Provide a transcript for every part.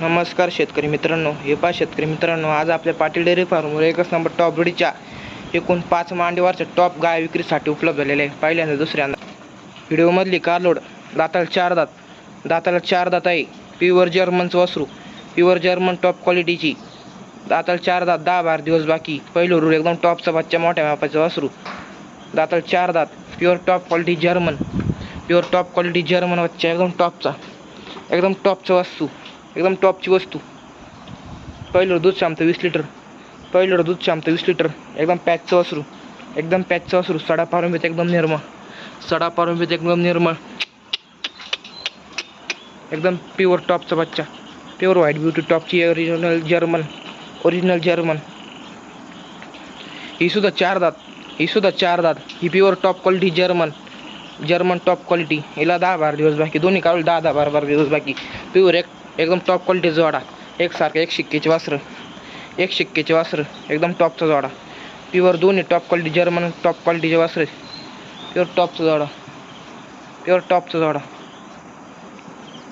नमस्कार शेतकरी मित्रांनो. हे पा शेतकरी मित्रांनो आज आपल्या पाटील डेअरी फार्मवर एकच नंबर टॉप ब्रीडच्या एकूण पाच मांडीवरच्या टॉप गाय विक्रीसाठी उपलब्ध झालेले आहे. पहिल्यांदा दुसऱ्यांदा. व्हिडिओमधली कारलोड दाताला चार दात. दाताला चार दात आहे प्युअर जर्मनचं वासरू. प्युअर जर्मन टॉप क्वालिटीची दाताला चार दात दहा बारा दिवस बाकी. पहिलं रूल एकदम टॉपचा बच्चा मोठ्या मापाचं वासरू. दाताला चार दात pure top quality German pure top quality German बच्चा एकदम टॉपचा एकदम टॉपचं वस्तू एकदम टॉपची वस्तू. पहिलं दूध शामतं वीस लिटर. पहिलं दूध शामतं वीस लिटर. एकदम पॅचचं वासरू. एकदम पॅचचं वासरू. सडा पारंबीत एकदम निर्मळ. सडा पारंबीत एकदम निर्मळ. एकदम प्युअर टॉपचा बच्चा. प्युअर व्हाईट ब्युटी टॉपची ओरिजिनल जर्मन ओरिजिनल जर्मन ही सुद्धा चार दात. ही सुद्धा चार दात. ही pure top quality German German top quality हिला दहा बारा दिवस बाकी. दोन्ही काढून दहा दहा बारा बारा दिवस बाकी. प्युअर एक एकदम टॉप क्वालिटी जोडा. एकसारखं एक शिक्केचे वासरं. एक शिक्केचे वासरं. एकदम टॉपचा जोडा. प्युअर दोन्ही टॉप क्वालिटी जर्मन टॉप क्वालिटीचे वासरे. प्युअर टॉपचा जोडा. प्युअर टॉपचा जोडा.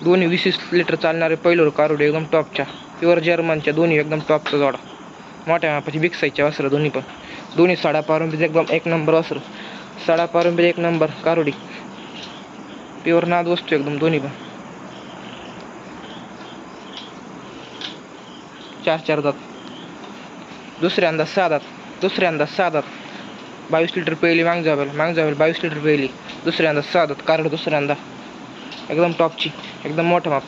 दोन्ही वीस वीस लिटर चालणारे पहिलं कारुडे एकदम टॉपच्या प्युअर जर्मनच्या दोन्ही एकदम टॉपचा जोडा. मोठ्या मापाची बिग साईजच्या वासरं दोन्ही पण. दोन्ही साडा पारंबीत एकदम एक नंबर वासरं. साडा पारंबीत एक नंबर कारुडी. प्युअर नाद वस्तू एकदम दोन्ही पण. चार चार दात दुसऱ्यांदा सहा दात दुसऱ्यांदा सहा दात बावीस लिटर पहिली माग जावेल माग जावेल बावीस लिटर पहिली. दुसऱ्यांदा सहा दात कारड दुसऱ्यांदा. एकदम टॉपची. एकदम मोठं माप.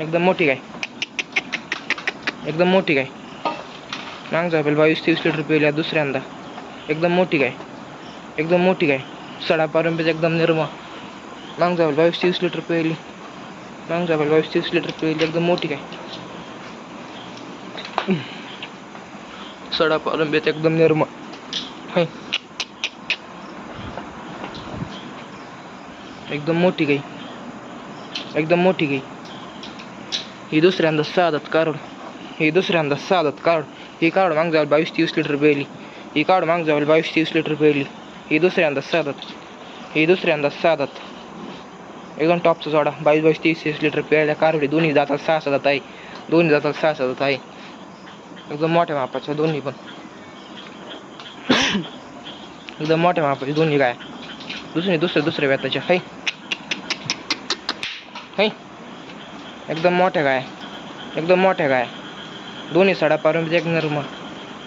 एकदम मोठी गाय एकदम मोठी गाय माग जावेल बावीस तेवीस लिटर पहिल्या दुसऱ्यांदा. एकदम मोठी गाय एकदम मोठी गाय सडा पारंपरिक एकदम निर्मा. मांग जावेल बावीस तेवीस लिटर पहिली. मांग जावेल बावीस तेवीस लिटर पेली एकदम मोठी गाय सडा पारंबीत एकदम निर्मळ है एकदम मोठी गाई. एकदम मोठी गाई. ही दुसऱ्यांदा साधत काढ ही दुसऱ्यांदा साधत काढ ही काढ माग जाईल बावीस तीस लिटर पेली ही काढ माग जाईल बावीस तीस लिटर पेली ही दुसऱ्यांदा साधत. ही दुसऱ्यांदा साधत. एकदम टॉपचा जोडा. बावीस बावीस तीस तीस लिटर पेळ्या कारवडी. दोन्ही जातात सहा सात आहे. दोन्ही जातात सहा सात आहे. एकदम मोठ्या मापाच्या दोन्ही पण. एकदम मोठ्या मापाची दोन्ही गाय. दुसरी दुसऱ्या दुसऱ्या व्यताच्या है. है. एकदम मोठ्या गाय. एकदम मोठ्या गाय. दोन्ही साडा पारून एक नर्म.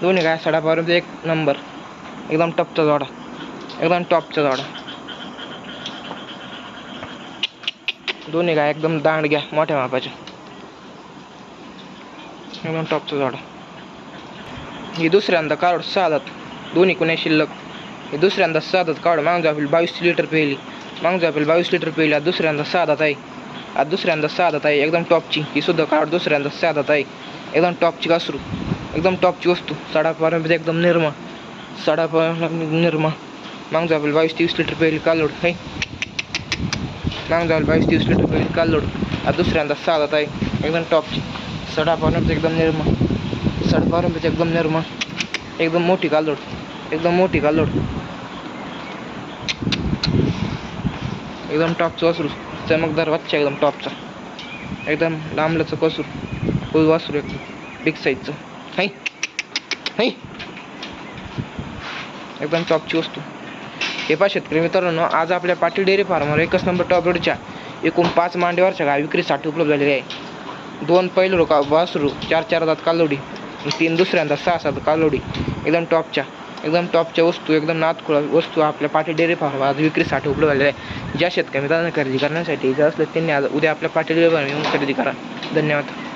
दोन्ही गाय साडा पारून एक नंबर. एकदम टॉपचा जोडा. एकदम टॉपचा जोडा. दोन्ही गाय एकदम दांड घ्या मोठ्या मापाच्या एकदम टॉपचा जोडा. ही दुसऱ्यांदा काढ साधात. दोन्ही कुण्या शिल्लक. ही दुसऱ्यांदा साधात काढ. माग आपली बावीस लिटर पेली माग आपली बावीस लिटर पेली आज दुसऱ्यांदा साधात आहे. आज दुसऱ्यांदा साधात आहे. एकदम टॉपची. ही सुद्धा काढ. दुसऱ्यांदा साधात आहे. एकदम टॉपची कासरू. एकदम टॉपची वस्तू. साडापर्यंत एकदम निर्मळ साडापर्यंत निर्मळ माग आपली बावीस तीस लिटर पेली कालोड आहे माग आपली बावीस तीस लिटर पेली कालोड आज दुसऱ्यांदा साधात आहे. एकदम टॉपची. सडापर्यंत एकदम साडेबारा सडपारंबीच एकदम निर्मा एकदम मोठी कालोड एकदम मोठी कालोड एकदम टॉपचं वासरू. चमकदार वाच्चा एकदम टॉपचा एकदम लांबल्याचं कसूर फुल वासरू एकदम. बिग साईजचं है है एकदम टॉपची वस्तू. हे पा शेतकरी मित्रांनो आज आपल्या पाटील डेअरी फार्मवर एकच नंबर टॉप रोडच्या एकूण पाच मांडीवरच्या गाय विक्रीसाठी उपलब्ध झालेली आहे. दोन पैलू का वासरू चार चार दात कालोडी तीन दुसऱ्यांदा सहा सात कालोडी एकदम टॉपच्या एकदम टॉपच्या वस्तू एकदम नातखुळा वस्तू आपल्या पाटी डेअरी फार्म आज विक्रीसाठी उपलब्ध झालेल्या आहे ज्या शेतकऱ्यांनी मित्रांना खरेदी करण्यासाठी जर असलं त्यांनी आज उद्या आपल्या पाटी डेअरी फार्म येऊन खरेदी करा. धन्यवाद.